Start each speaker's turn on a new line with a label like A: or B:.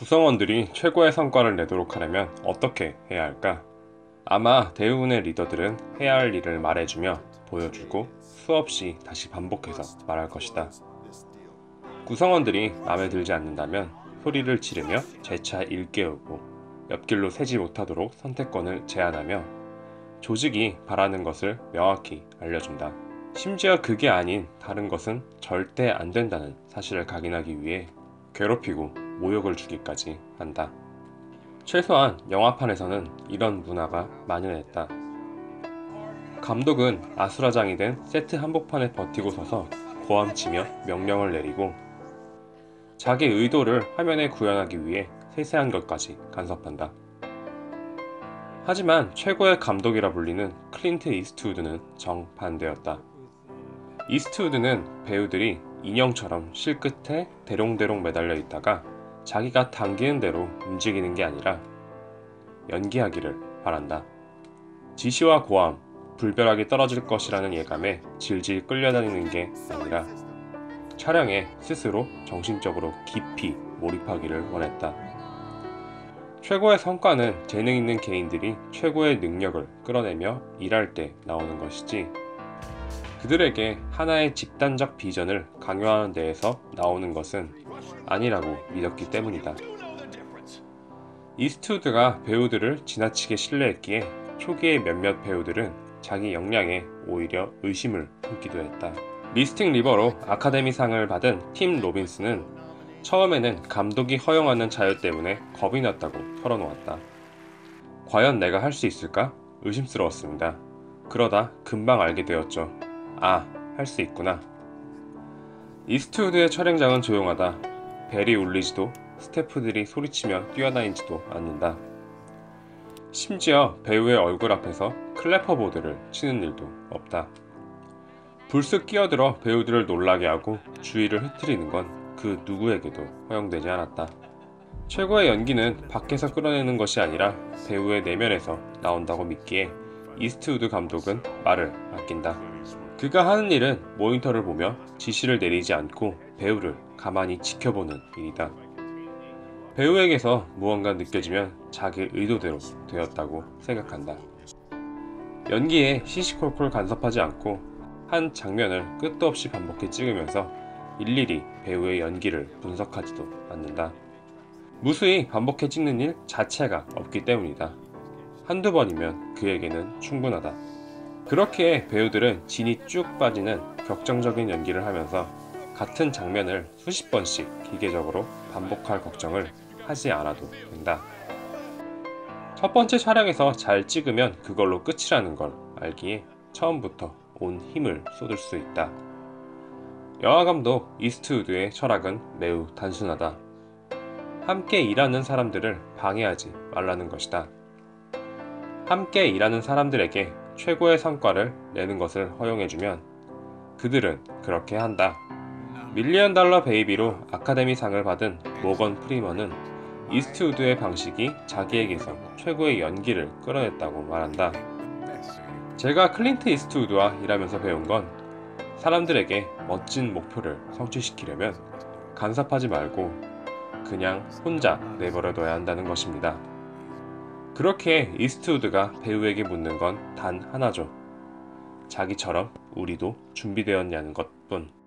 A: 구성원들이 최고의 성과를 내도록 하려면 어떻게 해야 할까? 아마 대부분의 리더들은 해야 할 일을 말해주며 보여주고 수없이 다시 반복해서 말할 것이다. 구성원들이 마음에 들지 않는다면 소리를 지르며 재차 일깨우고 옆길로 새지 못하도록 선택권을 제한하며 조직이 바라는 것을 명확히 알려준다. 심지어 그게 아닌 다른 것은 절대 안 된다는 사실을 각인하기 위해 괴롭히고 모욕을 주기까지 한다. 최소한 영화판에서는 이런 문화가 만연했다. 감독은 아수라장이 된 세트 한복판에 버티고 서서 고함치며 명령을 내리고 자기 의도를 화면에 구현하기 위해 세세한 것까지 간섭한다. 하지만 최고의 감독이라 불리는 클린트 이스트우드는 정반대였다. 이스트우드는 배우들이 인형처럼 실끝에 대롱대롱 매달려 있다가 자기가 당기는 대로 움직이는 게 아니라 연기하기를 바란다. 지시와 고함, 불벼락이 떨어질 것이라는 예감에 질질 끌려다니는 게 아니라 촬영에 스스로 정신적으로 깊이 몰입하기를 원했다. 최고의 성과는 재능 있는 개인들이 최고의 능력을 끌어내며 일할 때 나오는 것이지 그들에게 하나의 집단적 비전을 강요하는 데에서 나오는 것은 아니라고 믿었기 때문이다. 이스트우드가 배우들을 지나치게 신뢰했기에 초기의 몇몇 배우들은 자기 역량에 오히려 의심을 품기도 했다. 미스틱 리버로 아카데미상을 받은 팀 로빈스는 처음에는 감독이 허용하는 자유 때문에 겁이 났다고 털어놓았다. 과연 내가 할 수 있을까? 의심스러웠습니다. 그러다 금방 알게 되었죠. 아, 할 수 있구나. 이스트우드의 촬영장은 조용하다. 벨이 울리지도 스태프들이 소리치며 뛰어다니지도 않는다. 심지어 배우의 얼굴 앞에서 클래퍼보드를 치는 일도 없다. 불쑥 끼어들어 배우들을 놀라게 하고 주의를 흐트리는 건 그 누구에게도 허용되지 않았다. 최고의 연기는 밖에서 끌어내는 것이 아니라 배우의 내면에서 나온다고 믿기에 이스트우드 감독은 말을 아낀다. 그가 하는 일은 모니터를 보며 지시를 내리지 않고 배우를 가만히 지켜보는 일이다. 배우에게서 무언가 느껴지면 자기 의도대로 되었다고 생각한다. 연기에 시시콜콜 간섭하지 않고 한 장면을 끝도 없이 반복해 찍으면서 일일이 배우의 연기를 분석하지도 않는다. 무수히 반복해 찍는 일 자체가 없기 때문이다. 한두 번이면 그에게는 충분하다. 그렇게 배우들은 진이 쭉 빠지는 격정적인 연기를 하면서 같은 장면을 수십 번씩 기계적으로 반복할 걱정을 하지 않아도 된다. 첫 번째 촬영에서 잘 찍으면 그걸로 끝이라는 걸 알기에 처음부터 온 힘을 쏟을 수 있다. 영화감독 이스트우드의 철학은 매우 단순하다. 함께 일하는 사람들을 방해하지 말라는 것이다. 함께 일하는 사람들에게 최고의 성과를 내는 것을 허용해주면 그들은 그렇게 한다. 밀리언 달러 베이비로 아카데미상을 받은 모건 프리먼은 이스트우드의 방식이 자기에게서 최고의 연기를 끌어냈다고 말한다. 제가 클린트 이스트우드와 일하면서 배운 건 사람들에게 멋진 목표를 성취시키려면 간섭하지 말고 그냥 혼자 내버려둬야 한다는 것입니다. 그렇게 이스트우드가 배우에게 묻는 건 단 하나죠. 자기처럼 우리도 준비되었냐는 것뿐.